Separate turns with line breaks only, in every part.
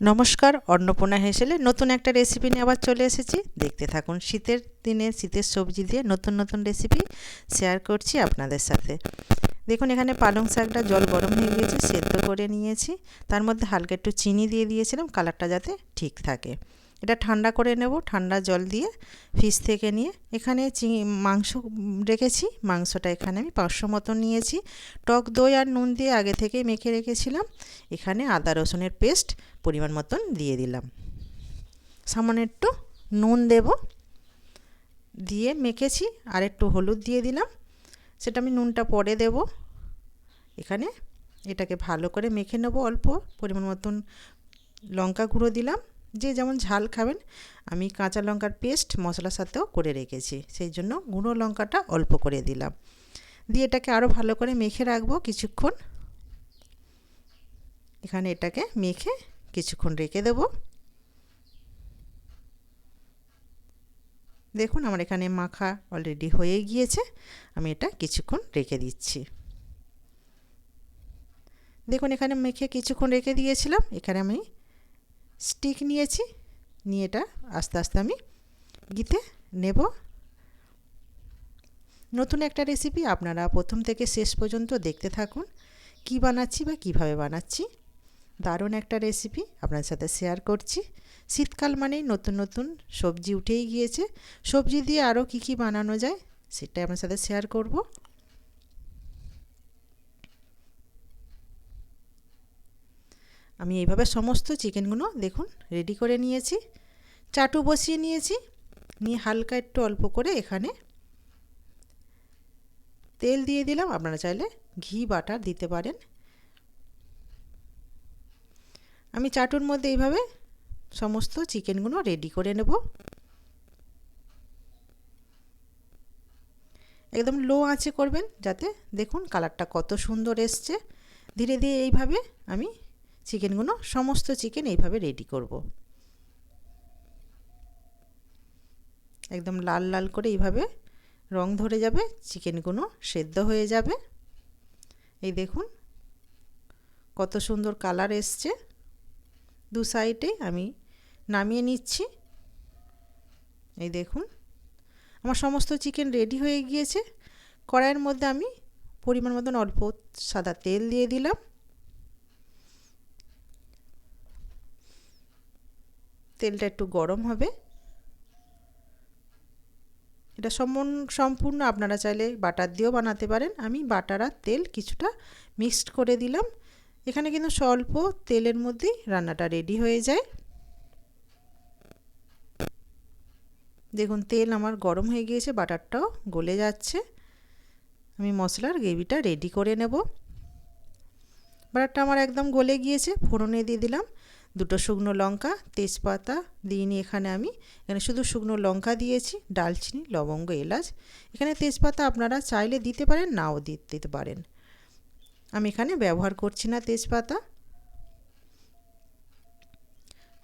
নমস্কার, অন্নপূর্ণা হেসেলে নতুন একটা রেসিপি নিয়ে আবার চলে এসেছি। দেখতে থাকুন শীতের দিনে, শীতের সবজি দিয়ে নতুন নতুন রেসিপি শেয়ার করছি আপনাদের সাথে। দেখুন, এখানে পালং শাকটা জল গরম হয়ে গিয়েছে, সেদ্ধ করে নিয়েছি। তার মধ্যে হালকা একটু চিনি দিয়ে দিয়েছিলাম কালারটা যাতে ঠিক থাকে। এটা ঠান্ডা করে নেব, ঠান্ডা জল দিয়ে ফ্রিজ থেকে নিয়ে। এখানে চিংড়ি মাংস রেখেছি, মাংসটা এখানে আমি পাঁচশো মতন নিয়েছি। টক দই আর নুন দিয়ে আগে থেকে মেখে রেখেছিলাম। এখানে আদা রসুনের পেস্ট পরিমাণ মতন দিয়ে দিলাম। সামান্য একটু নুন দেব। দিয়ে মেখেছি, আর একটু হলুদ দিয়ে দিলাম। সেটা আমি নুনটা পরে দেব। এখানে এটাকে ভালো করে মেখে নেব অল্প পরিমাণ মতন লঙ্কা গুঁড়ো দিলাম। যে যেমন ঝাল খাবেন, আমি কাঁচা লঙ্কার পেস্ট মশলার সাথেও করে রেখেছি। সেই জন্য গুঁড়ো লঙ্কাটা অল্প করে দিলাম। দিয়ে এটাকে আরও ভালো করে মেখে রাখব কিছুক্ষণ। এখানে এটাকে মেখে কিছুক্ষণ রেখে দেব। দেখুন আমার এখানে মাখা অলরেডি হয়ে গিয়েছে। আমি এটা কিছুক্ষণ রেখে দিচ্ছি। দেখুন এখানে মেখে কিছুক্ষণ রেখে দিয়েছিলাম। এখানে আমি স্টিক নিয়েছি। নিয়ে এটা আস্তে আস্তে আমি গিতে নেব। নতুন একটা রেসিপি আপনারা প্রথম থেকে শেষ পর্যন্ত দেখতে থাকুন। কি বানাচ্ছি বা কীভাবে বানাচ্ছি। দারুণ একটা রেসিপি আপনার সাথে শেয়ার করছি। শীতকাল মানেই নতুন নতুন সবজি উঠেই গিয়েছে। সবজি দিয়ে আরও কি কি বানানো যায়, সেটাই আপনার সাথে শেয়ার করব। আমি এইভাবে সমস্ত চিকেনগুলো দেখুন রেডি করে নিয়েছি। চাটু বসিয়ে নিয়েছি। নিয়ে হালকা একটু অল্প করে এখানে তেল দিয়ে দিলাম। আপনারা চাইলে ঘি, বাটার দিতে পারেন। আমি চাটুর মধ্যে এইভাবে সমস্ত চিকেনগুলো রেডি করে নেব। একদম লো আঁচে করবেন যাতে দেখুন কালারটা কত সুন্দর এসছে। ধীরে ধীরে এইভাবে আমি চিকেনগুলো, সমস্ত চিকেন এইভাবে রেডি করব। একদম লাল লাল করে এইভাবে রং ধরে যাবে, চিকেনগুলো সেদ্ধ হয়ে যাবে। এই দেখুন, কত সুন্দর কালার এসছে। দু সাইডে আমি নামিয়ে নিচ্ছি। এই দেখুন, আমার সমস্ত চিকেন রেডি হয়ে গিয়েছে। কড়াইয়ের মধ্যে আমি পরিমাণ মতন অল্প সাদা তেল দিয়ে দিলাম। তেলটা একটু গরম হবে। এটা সম্পূর্ণ আপনারা চাইলে বাটার দিয়েও বানাতে পারেন। আমি বাটার আর তেল কিছুটা মিক্সড করে দিলাম। এখানে কিন্তু স্বল্প তেলের মধ্যেই রান্নাটা রেডি হয়ে যায়। দেখুন, তেল আমার গরম হয়ে গিয়েছে, বাটারটাও গলে যাচ্ছে। আমি মশলার গ্রেভিটা রেডি করে নেব। বাটারটা আমার একদম গলে গিয়েছে, ফোড়নে দিয়ে দিলাম। দুটো শুকনো লঙ্কা, তেজপাতা দিইনি এখানে আমি এখানে শুধু শুকনো লঙ্কা দিয়েছি, ডালচিনি, লবঙ্গ, এলাচ। এখানে তেজপাতা আপনারা চাইলে দিতে পারেন, নাও দিতে পারেন। আমি এখানে ব্যবহার করছি না তেজপাতা।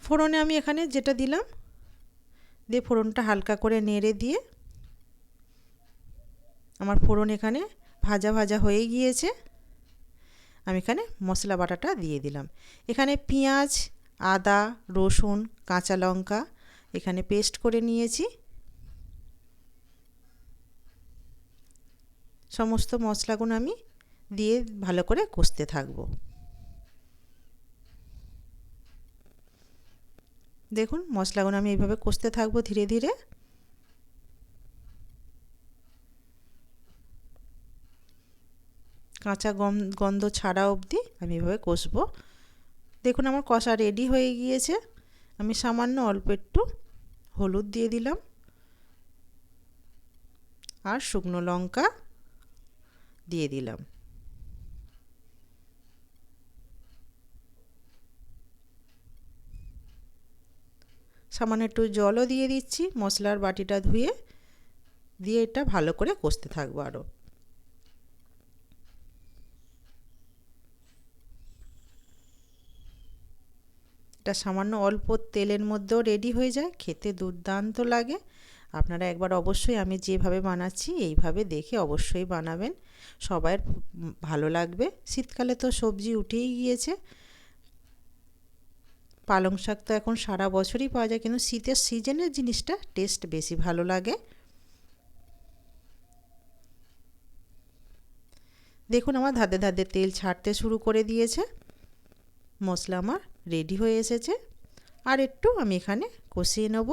ফোড়নে আমি এখানে যেটা দিলাম, দিয়ে ফোড়নটা হালকা করে নেড়ে দিয়ে আমার ফোড়ন এখানে ভাজা ভাজা হয়ে গিয়েছে। আমি এখানে মশলা বাটাটা দিয়ে দিলাম। এখানে পেঁয়াজ আদা, রসুন, কাঁচা লঙ্কা এখানে পেস্ট করে নিয়েছি। সমস্ত মশলাগুলো আমি দিয়ে ভালো করে কষতে থাকব। দেখুন, মশলাগুলো আমি এইভাবে কষতে থাকব ধীরে ধীরে। কাঁচা গন্ধ ছাড়া অবধি আমি এভাবে কষবো। দেখুন আমার কষা রেডি হয়ে গিয়েছে। আমি সামান্য অল্প একটু হলুদ দিয়ে দিলাম। আর শুকনো লঙ্কা দিয়ে দিলাম। সামান্য একটু জলও দিয়ে দিচ্ছি, মশলার বাটিটা ধুয়ে, দিয়ে এটা ভালো করে কষতে থাকব আরও। এটা সামান্য অল্প তেলের মধ্যেও রেডি হয়ে যায়। খেতে দুর্দান্ত লাগে। আপনারা একবার অবশ্যই আমি যেভাবে বানাচ্ছি, এইভাবে দেখে অবশ্যই বানাবেন। সবার ভালো লাগবে। শীতকালে তো সবজি উঠেই গিয়েছে। পালং শাক তো এখন সারা বছরই পাওয়া যায়, কিন্তু শীতের সিজনের জিনিসটা টেস্ট বেশি ভালো লাগে। দেখুন, আমার ধাতে ধাতে তেল ছাড়তে শুরু করে দিয়েছে। মশলা আমার। রেডি হয়ে এসেছে। আর একটু আমি এখানে কষিয়ে নেব।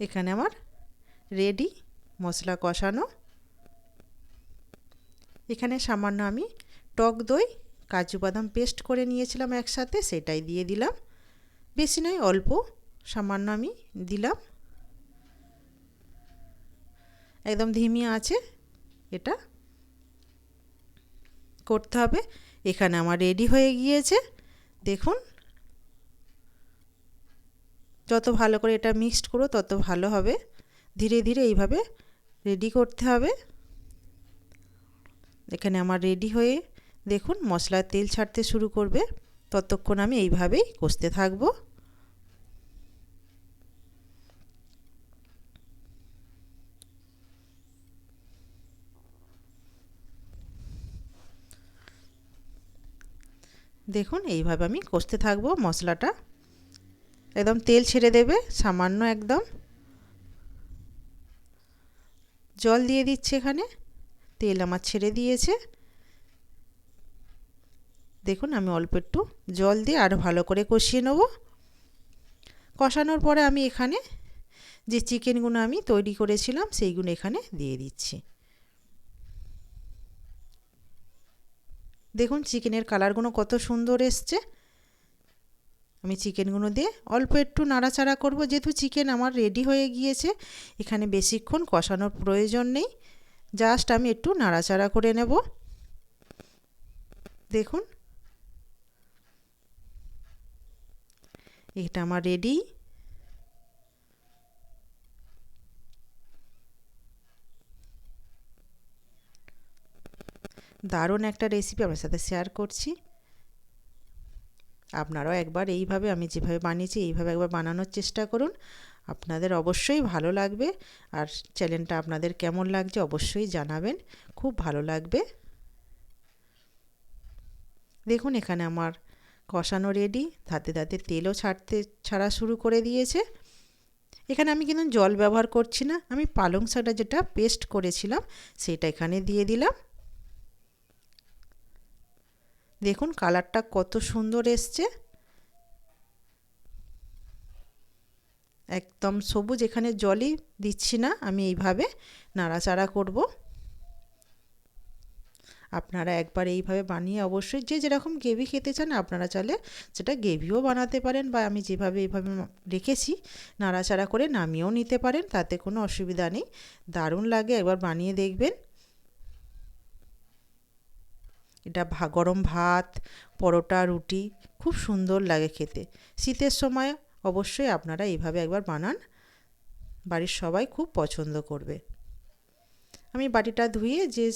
এখানে আমার রেডি মশলা কষানো। এখানে সামান্য আমি টক দই, কাজু বাদাম পেস্ট করে নিয়েছিলাম একসাথে, সেটাই দিয়ে দিলাম। বেশি নয়, অল্প সামান্য আমি দিলাম। একদম ধিমি আছে, এটা করতে হবে। এখানে আমার রেডি হয়ে গিয়েছে। দেখুন। যত ভালো করে এটা মিক্সড করো, তত ভালো হবে। ধীরে ধীরে এইভাবে রেডি করতে হবে। এখানে আমার রেডি হয়ে, দেখুন, মশলার তেল ছাড়তে শুরু করবে। ততক্ষণ আমি এইভাবেই কষতে থাকব। দেখুন, এইভাবে আমি কষতে থাকব মশলাটা। একদম তেল ছেড়ে দেবে, সামান্য একদম। জল দিয়ে দিচ্ছে এখানে। তেল আমার ছেড়ে দিয়েছে। দেখুন, আমি অল্প একটু জল দিয়ে আরও ভালো করে কষিয়ে নেব। কষানোর পরে আমি এখানে যে চিকেনগুলো আমি তৈরি করেছিলাম, সেইগুলো এখানে দিয়ে দিচ্ছি। দেখুন চিকেনের কালারগুলো কত সুন্দর এসছে। আমি চিকেনগুলো দিয়ে অল্প একটু নাড়াচাড়া করব, যেহেতু চিকেন আমার রেডি হয়ে গিয়েছে। এখানে বেশিক্ষণ কষানোর প্রয়োজন নেই। জাস্ট আমি একটু নাড়াচাড়া করে নেব। দেখুন। এটা আমার রেডি দারুণ একটা রেসিপি আপনার সাথে শেয়ার করছি। আপনারাও একবার এইভাবে আমি যেভাবে বানিয়েছি, এইভাবে একবার বানানোর চেষ্টা করুন। আপনাদের অবশ্যই ভালো লাগবে আর চ্যানেলটা আপনাদের কেমন লাগছে অবশ্যই জানাবেন। খুব ভালো লাগবে। দেখুন এখানে আমার কষানো রেডি ধাতে ধাতে তেলও ছাড়তে, ছাড়া শুরু করে দিয়েছে। এখানে আমি কিন্তু জল ব্যবহার করছি না, আমি পালং শাকটা যেটা পেস্ট করেছিলাম, সেটা এখানে দিয়ে দিলাম। দেখুন কালারটা কত সুন্দর এসছে। একদম সবুজ, এখানে জলই দিচ্ছি না, আমি এইভাবে নাড়াচাড়া করব। আপনারা একবার এইভাবে বানিয়ে অবশ্যই যে যেরকম গ্রেভি খেতে চান আপনারা চাইলে সেটা গ্রেভিও বানাতে পারেন বা আমি যেভাবে এইভাবে রেখেছি নাড়াচাড়া করে নামিয়েও নিতে পারেন, তাতে কোনো অসুবিধা নেই। দারুণ লাগে, একবার বানিয়ে দেখবেন। এটা ভা, গরম ভাত, পরোটা, রুটি, খুব সুন্দর লাগে খেতে। শীতের সময় অবশ্যই আপনারা এইভাবে একবার বানান। বাড়ির সবাই খুব পছন্দ করবে। আমি বাটিটা ধুয়ে যে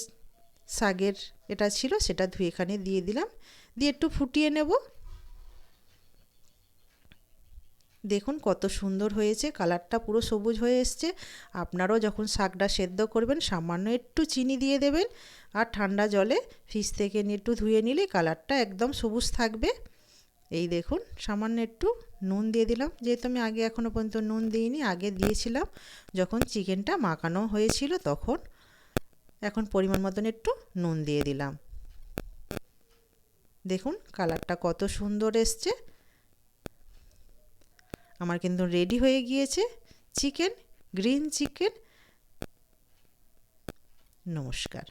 শাগের এটা ছিল সেটা ধুয়ে এখানে দিয়ে দিলাম। দিয়ে একটু ফুটিয়ে নেব। দেখুন কত সুন্দর হয়েছে, কালারটা পুরো সবুজ হয়ে এসছে। আপনারাও যখন শাকটা সেদ্ধ করবেন, সামান্য একটু চিনি দিয়ে দেবেন আর ঠান্ডা জলে ফ্রিজ থেকে একটু ধুয়ে নিলে কালারটা একদম সবুজ থাকবে। এই দেখুন, সামান্য একটু নুন দিয়ে দিলাম। যেহেতু আমি আগে এখনও পর্যন্ত নুন দিইনি, আগে দিয়েছিলাম। যখন চিকেনটা মাখানো হয়েছিল তখন এখন পরিমাণ মতন একটু নুন দিয়ে দিলাম। দেখুন, কালারটা কত সুন্দর এসছে। আমার কিন্তু রেডি হয়ে গিয়েছে। চিকেন গ্রিন চিকেন নমস্কার।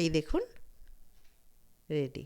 এই দেখুন রেডি